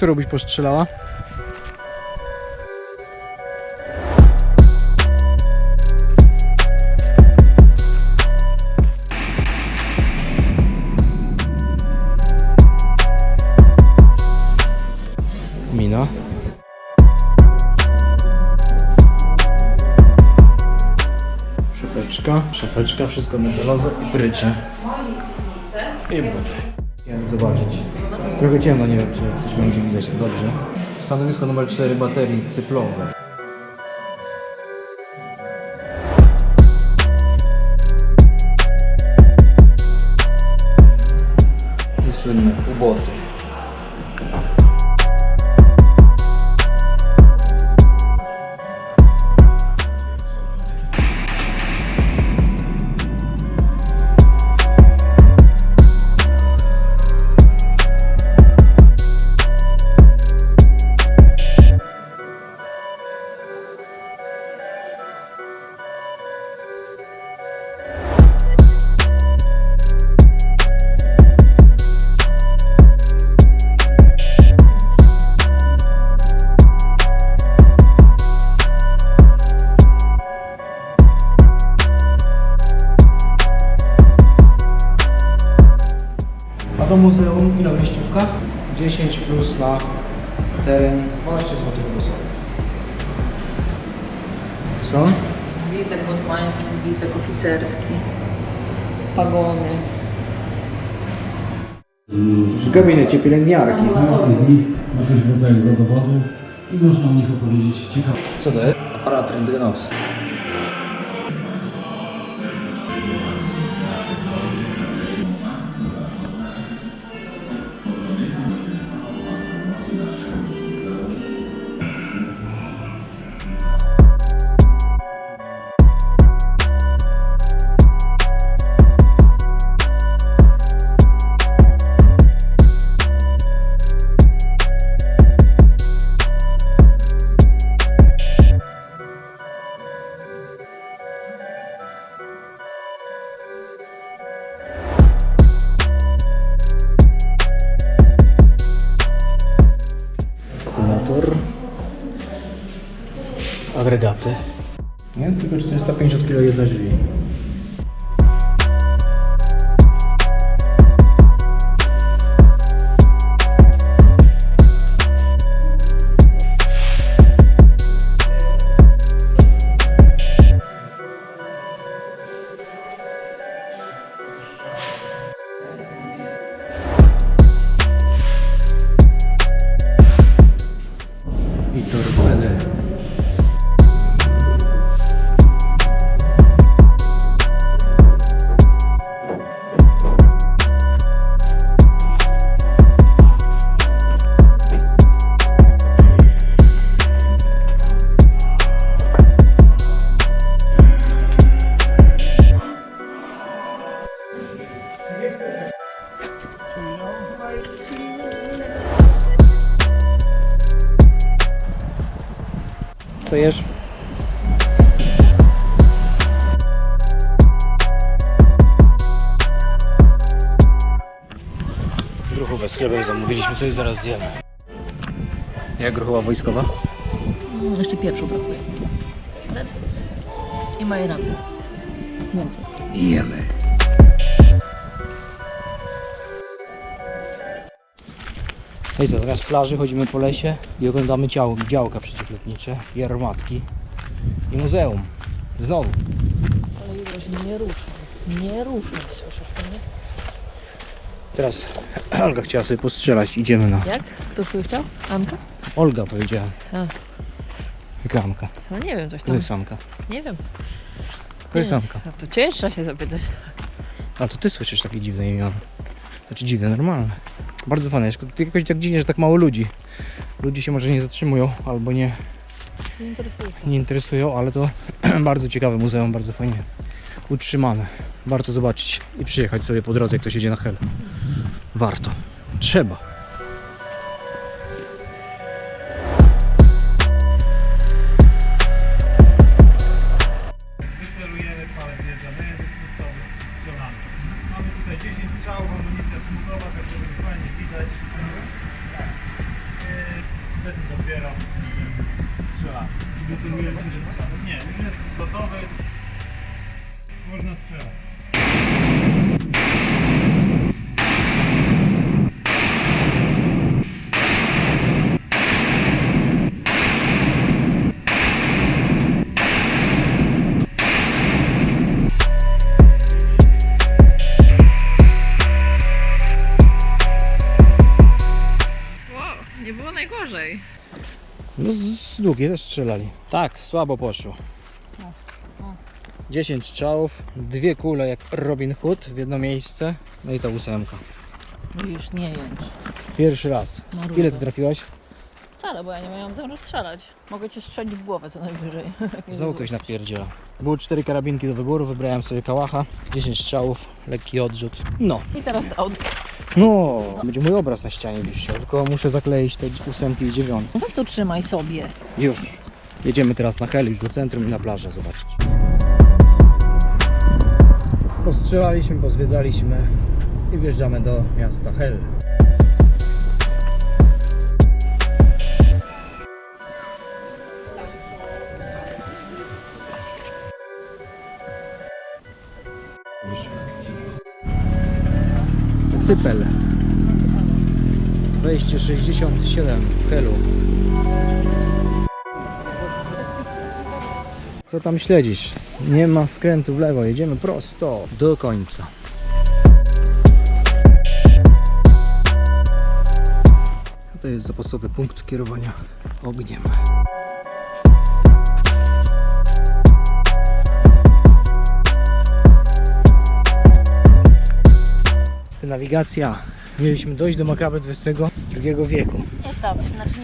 Którą byś postrzelała? Mina. Szafeczka, szafeczka, wszystko metalowe i prycze. I buty. Chciałem zobaczyć. Trochę ciemno, nie wiem czy coś będzie widać dobrze. Stanowisko numer 4 baterii cyplowe. A do muzeum ile wejściówka? 10 plus na teren 12 zł głosowy. Co? Gwizdek bosmański, gwizdek oficerski, pagony. W gabinecie pielęgniarki. Każdy z nich ma coś w rodzaju rodowodu i można o nich opowiedzieć ciekawe. Co to jest? Aparat rentgenowski. Agregaty. Nie? Tylko 450 kg jedna drzwi. Co jesz? Gruchówę z chlebem zamówiliśmy sobie, zaraz zjemy. Jak gruchowa wojskowa? No, jeszcze pieprzu brakuje. Ale nie ma jej rady. Więcej. Jemy. No i co, teraz plaży chodzimy po lesie i oglądamy ciał, działka przeciwlotnicze i armatki i muzeum. Znowu. Ale jutro się nie. Nie słyszysz to, nie? Teraz Olga chciała sobie postrzelać, idziemy na... Jak? Kto sobie chciał? Anka? Olga powiedziała. A, Jaka Anka? no nie wiem, coś To tam. jest Anka. Nie wiem. To jest Nie. Anka. A to cię trzeba się zapytać. A to ty słyszysz takie dziwne imiona. Znaczy dziwne, normalne. Bardzo fajne. Tylko jakoś tak dziwnie, że tak mało ludzi. Ludzie się może nie zatrzymują albo nie, Nie interesuje. nie interesują, ale to bardzo ciekawe muzeum, bardzo fajnie utrzymane. Warto zobaczyć i przyjechać sobie po drodze, jak ktoś jedzie na Hel. Warto. Trzeba. Strzelać. No to nie będzie No z długie też strzelali. Tak, słabo poszło. 10 strzałów, dwie kule jak Robin Hood w jedno miejsce, no i ta ósemka. No już nie jęcz. Pierwszy raz. Marudne. Ile ty trafiłaś? Wcale, bo ja nie miałam zamiaru strzelać. Mogę cię strzelić w głowę co najwyżej. Znowu ktoś napierdziela. Były cztery karabinki do wyboru, wybrałem sobie kałacha, 10 strzałów, lekki odrzut. No, I teraz down. No, będzie mój obraz na ścianie wisiał, tylko muszę zakleić te ósemki i dziewiątki. No weź to trzymaj sobie. Już. Jedziemy teraz na hel, już do centrum i na plażę zobaczyć. Postrzelaliśmy, pozwiedzaliśmy i wjeżdżamy do miasta Hel. Cypel. Wejście 67 w Helu. Co tam śledzisz? Nie ma skrętu w lewo, jedziemy prosto do końca. To jest zapasowy punkt kierowania ogniem. Nawigacja. Mieliśmy dojść do Makabe XXI wieku. Nie chlap, znaczy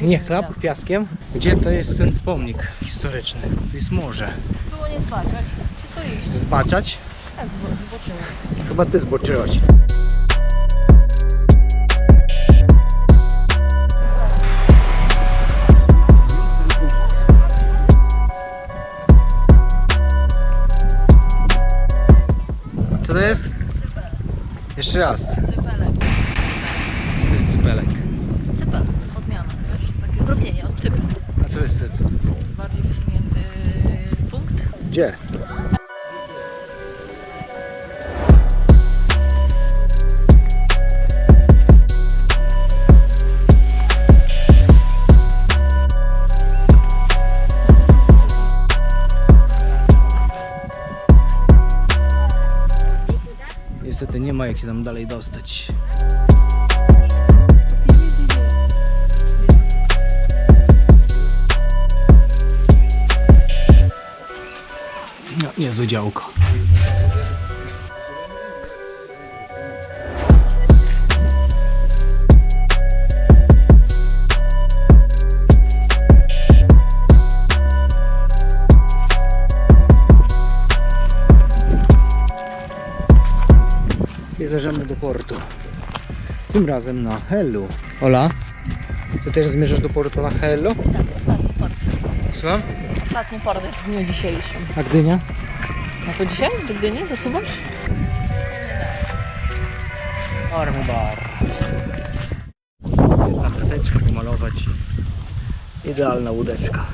nie... Nie chlap piaskiem. Gdzie to jest ten pomnik historyczny? Tu jest morze. Było nie zbaczać, tylko iść. Zbaczać? Tak, zobaczyłem. Chyba ty zboczyłaś. Co to jest? Jeszcze raz. Cypelek. Co to jest cypelek? Cypel, odmiana, wiesz? Takie zdrobnienie od cypel. A co jest cypel? Bardziej wysunięty punkt. Gdzie? Niestety nie ma jak się tam dalej dostać. No, niezłe działko. Zmierzamy do portu. Tym razem na Hellu. Ola, ty też zmierzasz do portu na Hellu? Tak, ostatni port. Słucham? Ostatni port w dniu dzisiejszym. A Gdynia? No to dzisiaj do Gdyni zasuwasz? Army bar. Jedna deseczka pomalować. Idealna łódeczka.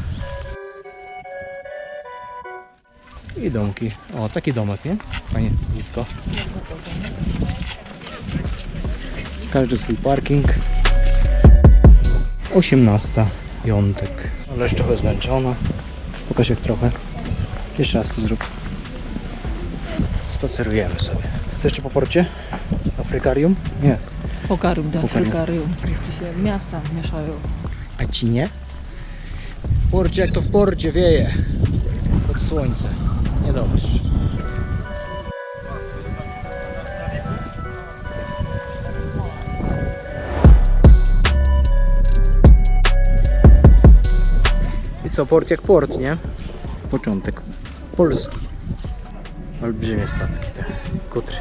I domki. O, taki domek, nie? Fajnie, blisko. Każdy swój parking. 18. Piątek. Ale już trochę zmęczona. Pokaż jak trochę. Jeszcze raz to zrób. Spacerujemy sobie. Chcesz jeszcze po porcie? Afrykarium? Nie. Fokarium, da, Fokarium. frykarium. Tu się miasta mieszają. A ci nie? W porcie jak to w porcie wieje. Pod słońce. Nie. I co, port jak port, nie? Początek. Polski. Olbrzymie statki te kutry.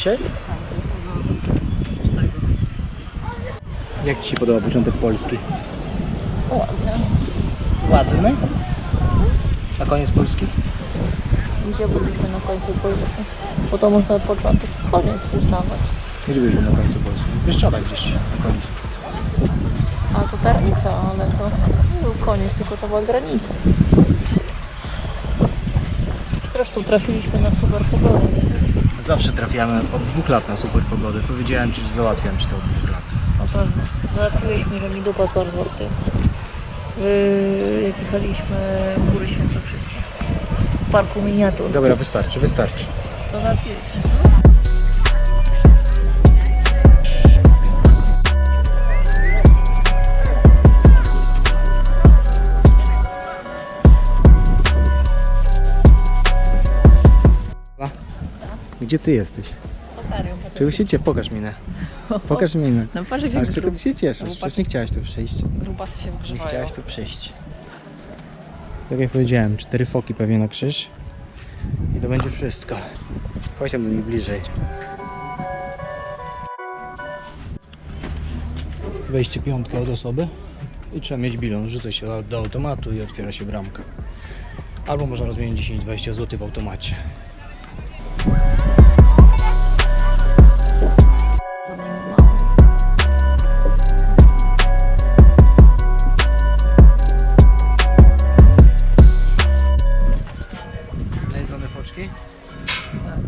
Dzisiaj? Tak, 26. Jak Ci się podoba początek Polski? Ładnie. Ładny? A koniec Polski? Gdzie byliśmy na końcu Polski? Bo to można początek, koniec uznawać. Gdzie byliśmy na końcu Polski? Bieszczadach gdzieś na końcu. A to Tarnica, ale to nie był koniec, tylko to była granica. Zresztą trafiliśmy na super pogodę, Zawsze trafiamy od dwóch lat na super pogodę. Powiedziałem Ci, że załatwiam Ci to od dwóch lat. na pewno. Załatwiłeś mi, że mi dupa zmarzła w tym. Yy, jak jechaliśmy Góry Świętokrzyskie. W parku miniatur. Dobra, wystarczy, wystarczy. To załatwiłeś. Gdzie Ty jesteś? Pokarią, Czego się Cię? Pokaż minę. Pokaż minę. No patrz jak Ale się czego Ty się cieszysz? Przecież nie chciałaś tu przyjść. grubasy się Nie wygrzewają. chciałaś tu przyjść. Tak jak powiedziałem, cztery foki pewnie na krzyż. I to będzie wszystko. Chodź tam do nich bliżej. Wejście piątka od osoby. I trzeba mieć bilon. Rzuca się do automatu i otwiera się bramka. Albo można rozmienić 10-20 zł w automacie. Foczki? Tak.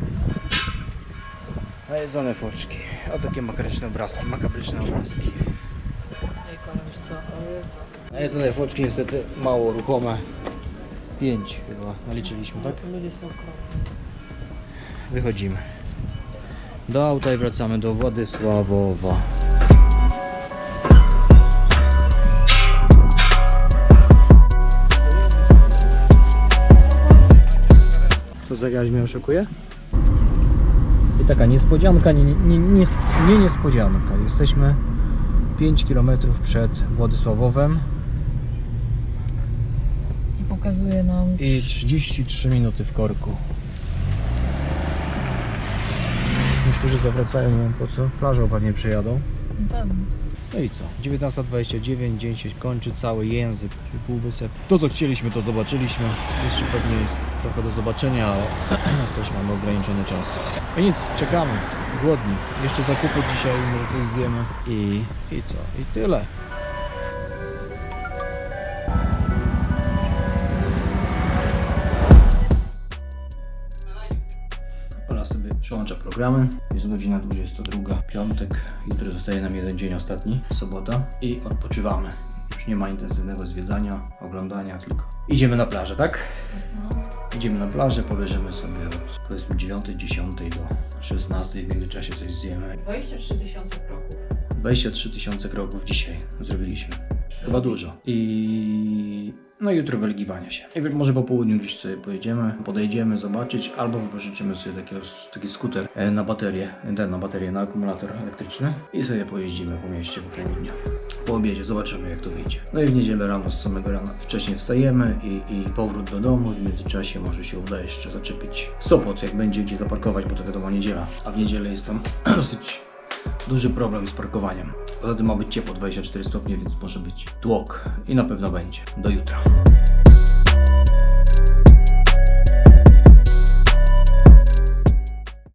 Najedzone foczki. O takie makabryczne obrazki, makabryczne obrazki. Ej, koleś, co? O Jezu. Najedzone foczki niestety mało ruchome. Pięć chyba naliczyliśmy, tak? Ludzie są. Wychodzimy. Do auta i wracamy do Władysławowa. Jakaś mnie oszukuje? I taka niespodzianka, nie, nie, nie, nie niespodzianka. Jesteśmy 5 km przed Władysławowem I pokazuje nam... i 33 minuty w korku. Niektórzy zawracają, nie wiem po co. Plażą pewnie przejadą. No i co? 19.29, dzień się kończy, cały język, czyli półwysep. To co chcieliśmy, to zobaczyliśmy. Jeszcze pewnie jest trochę do zobaczenia, ale też mamy ograniczony czas. I nic, czekamy, głodni. Jeszcze zakupy dzisiaj, może coś zjemy. I, i co? I tyle. Ola sobie przełącza programy. Jest godzina 22, piątek. Jutro zostaje nam jeden dzień ostatni, sobota. I odpoczywamy. Już nie ma intensywnego zwiedzania, oglądania, tylko idziemy na plażę, tak? Idziemy na plażę, poleżymy sobie od powiedzmy 9, 10 do 16. W międzyczasie coś zjemy. 23 tysiące kroków. 23 tysiące kroków dzisiaj zrobiliśmy. Chyba dużo. I no i jutro wylegiwanie się. I może po południu gdzieś sobie pojedziemy, podejdziemy, zobaczyć, albo wypożyczymy sobie takiego, taki skuter e, na baterię, ten na baterię, na akumulator elektryczny i sobie pojeździmy po mieście po południu. Po obiedzie zobaczymy jak to wyjdzie. No i w niedzielę rano, z samego rana wcześniej wstajemy i, i powrót do domu. W międzyczasie może się uda jeszcze zaczepić Sopot, jak będzie gdzie zaparkować, bo to wiadomo niedziela. A w niedzielę jest tam dosyć duży problem z parkowaniem. Poza tym ma być ciepło 24 stopnie, więc może być tłok i na pewno będzie. Do jutra.